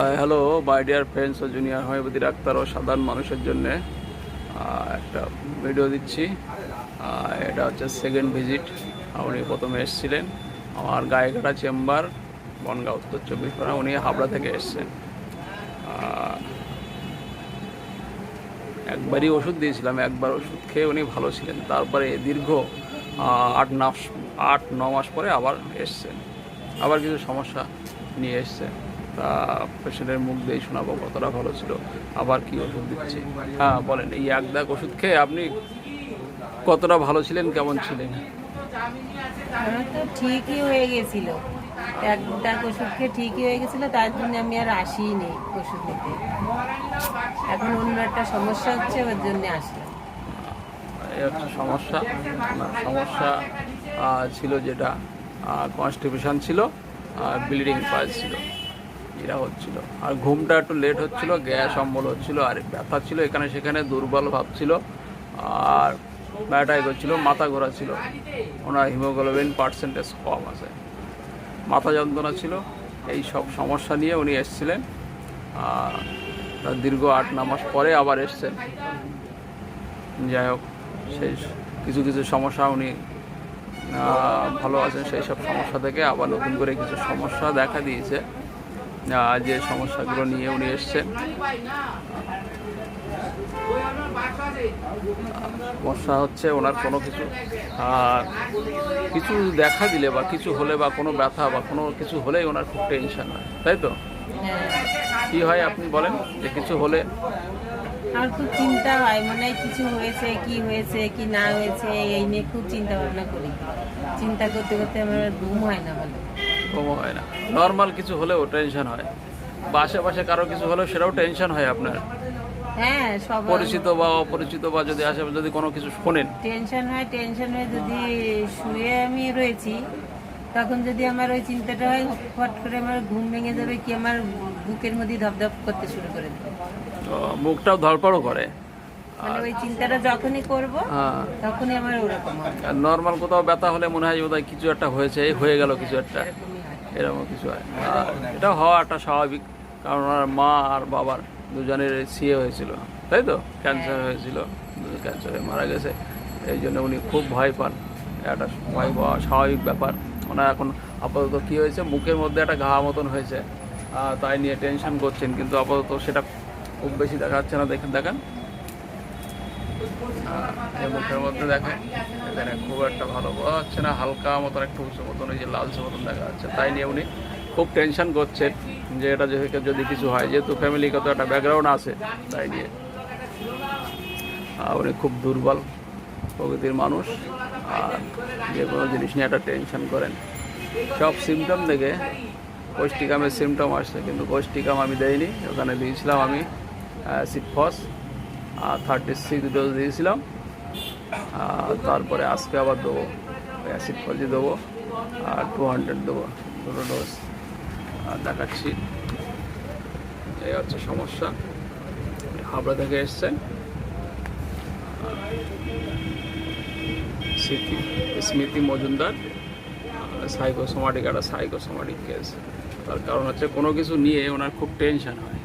Hello my dear friends ও junior homeopathy doctor ও সাধারণ মানুষের জন্য একটা ভিডিও দিচ্ছি। এটা হচ্ছে সেকেন্ড ভিজিট উনি প্রথমে এসেছিলেন। আমার গায়েঘাটা চেম্বার, বনগাঁ, উত্তর চব্বিশ পরগনা, উনি হাবড়া থেকে এসছেন। একবারই ওষুধ দিয়েছিলাম, একবার ওষুধ খেয়ে উনি ভালো ছিলেন। তারপরে দীর্ঘ আট মাস আট, ন মাস পরে আবার এসছেন। আবার কিছু সমস্যা নিয়ে এসছেন। তা পেশেন্টের মুখ দিয়েই শোনাবো কতটা ভালো ছিল আবার কি ওষুধ দিচ্ছে? হ্যাঁ বলেন এই এক দাগ ওষুধ খেয়ে আপনি কতটা ভালো ছিলেন কেমন ছিলেন? তো ঠিকই হয়ে গেছিল। এক ডাক ওষুধ খেয়ে ঠিকই হয়ে গেছিল তার জন্য আমি আর আসিনি ওষুধ নিতে। এখন অন্য একটা সমস্যা হচ্ছে ওর জন্য আসলাম। সমস্যা না, সমস্যা ছিল যেটা কনস্টিপেশন ছিল আর ব্লিডিং পাইল ছিল। এরা হচ্ছিল। আর ঘুমটা একটু লেট হচ্ছিল, গ্যাস অম্বল হচ্ছিল, আর ব্যথা ছিল এখানে সেখানে, দুর্বল ভাব ছিল। আর ব্যাটাই করছিল, মাথা ঘোরা ছিল। ওনার হিমোগ্লোবিন পার্সেন্টেজ কম আছে। মাথা যন্ত্রণা ছিল, এই সব সমস্যা নিয়ে উনি এসেছিলেন। দীর্ঘ আট ন মাস পরে আবার এসছেন। যাই হোক, সেই কিছু কিছু সমস্যা উনি ভালো আছেন, সেই সব সমস্যা থেকে আবার নতুন করে কিছু সমস্যা দেখা দিয়েছে। যে সমস্যাগুলো নিয়ে উনি এসছেন। সমস্যা হচ্ছে ওনার কোনো কিছু, আর কিছু দেখা দিলে বা কিছু হলে বা কোনো ব্যথা বা কোনো কিছু হলেই ওনার খুব টেনশন হয়, তাই তো? কি হয় আপনি বলেন যে কিছু হলে? আমার খুব চিন্তা হয়, মনে কিছু হয়েছে, কি হয়েছে, কি না হয়েছে, এই নিয়ে খুব চিন্তা ভাবনা করি। চিন্তা করতে করতে আমার ঘুম হয় না ভালো কমও হয় না। নর্মাল কিছু হলেও টেনশন হয়। বা আশেপাশে কারও কিছু হলেও সেটাও টেনশন হয় আপনার। হ্যাঁ সব পরিচিত বা অপরিচিত বা যদি আশেপাশে যদি কোনো কিছু শোনেন। টেনশন হয় টেনশন হয়ে যদি শুয়ে আমি রয়েছি তখন যদি আমার ওই চিন্তাটা হয় ফট করে আমার ঘুম ভেঙে যাবে কি আমার বুকের মধ্যে ধপধপ করতে শুরু করে দেবে। মুখটাও ধরপড়ও করে। মানে ওই চিন্তাটা যখনই করব হ্যাঁ। তখনই আমার ওরকম আর নর্মাল কোথাও ব্যথা হলে মনে হয় বোধহয় কিছু একটা হয়েছে হয়ে গেল কিছু একটা। এরকম কিছু হয়। আর এটা হওয়া একটা স্বাভাবিক কারণ ওনার মা আর বাবার দুজনের সিএ হয়েছিল। তাই তো? ক্যান্সার হয়েছিল ক্যান্সারে মারা গেছে। এই জন্য উনি খুব ভয় পান। একটা ভয় পাওয়া স্বাভাবিক ব্যাপার। ওনার এখন আপাতত কী হয়েছে? মুখের মধ্যে একটা ঘা মতন হয়েছে। তাই নিয়ে টেনশন করছেন। কিন্তু আপাতত সেটা খুব বেশি দেখা যাচ্ছে না। দেখেন দেখেন। মুখের মধ্যে দেখেন, এখানে খুব একটা ভালো বোঝা যাচ্ছে না, হালকা মতন একটু উঁচু মতন, এই যে লালচে মতন দেখা যাচ্ছে। তাই নিয়ে উনি খুব টেনশন করছেন যে এটা যদি যদি কিছু হয়। যেহেতু ফ্যামিলিগত একটা ব্যাকগ্রাউন্ড আছে, তাই নিয়ে। উনি খুব দুর্বল প্রকৃতির মানুষ, আর যে কোনো জিনিস নিয়ে একটা টেনশন করেন। সব সিমটম দেখে কোষ্টিকামের সিমটম আসছে, কিন্তু কোষ্টিকাম আমি দেইনি। ওখানে দিয়েছিলাম আমি সিটফস থার্টি সিক্স ডোজ দিয়েছিলাম। তারপরে আজকে আবার দেবো অ্যাসিড ফলজি দেবো, আর টু হান্ড্রেড দেবো দুটো ডোজ দেখাচ্ছি। এই হচ্ছে সমস্যা। হাবড়া থেকে এসছেন। স্মৃতি স্মৃতি মজুমদার সাইকোসোমাটিক একটা সাইকোসোমাটিক কেস তার কারণ হচ্ছে কোনো কিছু নিয়ে ওনার খুব টেনশন হয়।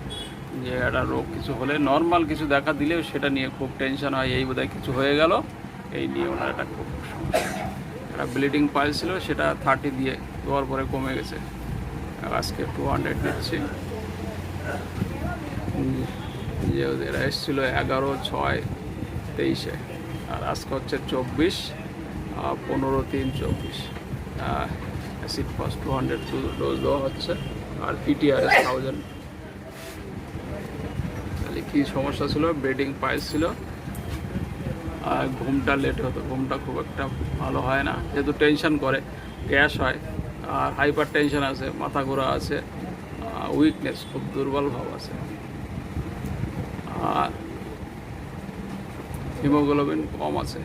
যে একটা রোগ কিছু হলে নর্মাল কিছু দেখা দিলেও সেটা নিয়ে খুব টেনশন হয়, এই বোধহয় কিছু হয়ে গেল। এই নিয়ে ওনার একটা খুব সমস্যা একটা ব্লিডিং পাইল ছিল, সেটা থার্টি দিয়ে দেওয়ার পরে কমে গেছে। আজকে টু হান্ড্রেড দিচ্ছি যে এরা এসেছিল এগারো ছয় তেইশে। আর আজকে হচ্ছে চব্বিশ পনেরো তিন চব্বিশ। Acid first two hundred two dose দেওয়া হচ্ছে। আর পিটিআরএস থাউজেন্ড কী সমস্যা ছিল? ব্রিডিং পাইস ছিল। আর ঘুমটা লেট হতো। ঘুমটা খুব একটা ভালো হয় না। যেহেতু টেনশন করে, গ্যাস হয়, আর হাইপার টেনশন আছে, মাথা ঘোরা আছে উইকনেস খুব দুর্বল ভাব আছে। আর হিমোগ্লোবিন কম আছে।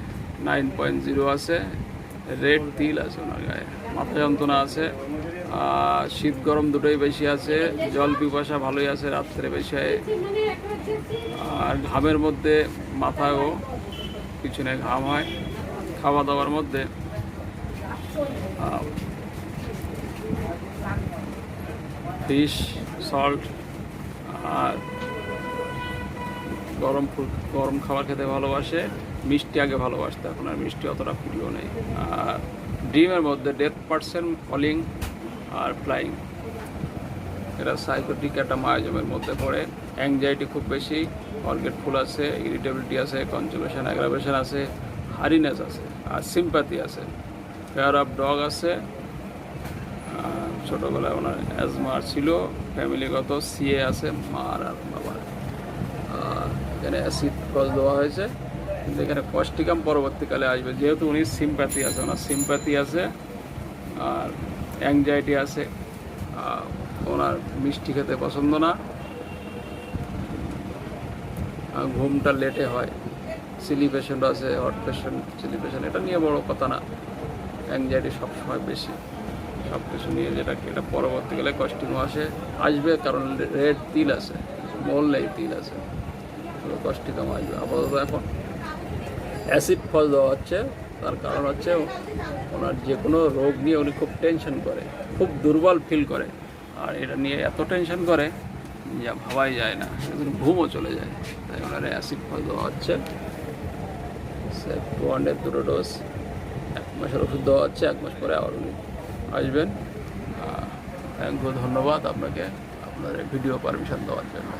নাইন পয়েন্ট জিরো আছে। রেড তিল আছে ওনার গায়ে। মাথা যন্ত্রণা আছে। শীত গরম দুটোই বেশি আছে, জল পিপাসা ভালোই আছে, রাত্রে বেশি আর ঘামের মধ্যে মাথায়ও পিছনে ঘাম হয় খাওয়া দাওয়ার মধ্যে ফিশ সল্ট আর গরম গরম খাবার খেতে ভালোবাসে। মিষ্টি আগে ভালোবাসতো, এখন আর মিষ্টি অতটা প্রিয় নেই। আর ডিমের মধ্যে ডেথ পার্সেন্ট ফলিং আর ফ্লাইং এটা সাইকোটিক একটা মায়াজমের মধ্যে পড়ে। অ্যাংজাইটি খুব বেশি অর্গেটফুল আছে ইরিটেবিলিটি আছে কনজুগেশন অ্যাগ্রাভেশন আছে হারিনেস আছে, আর সিম্প্যাথি আছে। ফেয়ার অফ ডগ আছে ছোটোবেলায় ওনার অ্যাজমা ছিল ফ্যামিলিগত সিএ আছে মার আর বাবার এখানে অ্যাসিড কল দেওয়া হয়েছে, কিন্তু এখানে কস্টিকাম পরবর্তীকালে আসবে, যেহেতু উনি সিম্প্যাথি আছে, ওনার সিম্প্যাথি আছে, আর অ্যাংজাইটি আছে ওনার মিষ্টি খেতে পছন্দ না। ঘুমটা লেটে হয় সিলি পেশেন্ট আছে হট পেশেন্ট সিলি পেশেন্ট এটা নিয়ে বড় কথা না। অ্যাংজাইটি সবসময় বেশি। সব কিছু নিয়ে যেটা এটা পরবর্তীকালে কস্টিং আসে, আসবে, কারণ রেড তিল আছে বললেই তিল আছে। কস্টিকাম আসবে। আপাতত এখন অ্যাসিড ফল দেওয়া হচ্ছে। তার কারণ হচ্ছে ওনার যে কোনো রোগ নিয়ে উনি খুব টেনশন করে, খুব দুর্বল ফিল করে। আর এটা নিয়ে এত টেনশন করে যা ভাবাই যায় না সেদিন ঘুমও চলে যায়। তাই ওনার অ্যাসিড ফল দেওয়া হচ্ছে টু হান্ড্রেড দুটো ডোজ এক মাসের ওষুধ দেওয়া হচ্ছে, এক মাস পরে আবার উনি আসবেন। ইউ ধন্যবাদ আপনাকে আপনার ভিডিও পারমিশন দেওয়ার জন্য।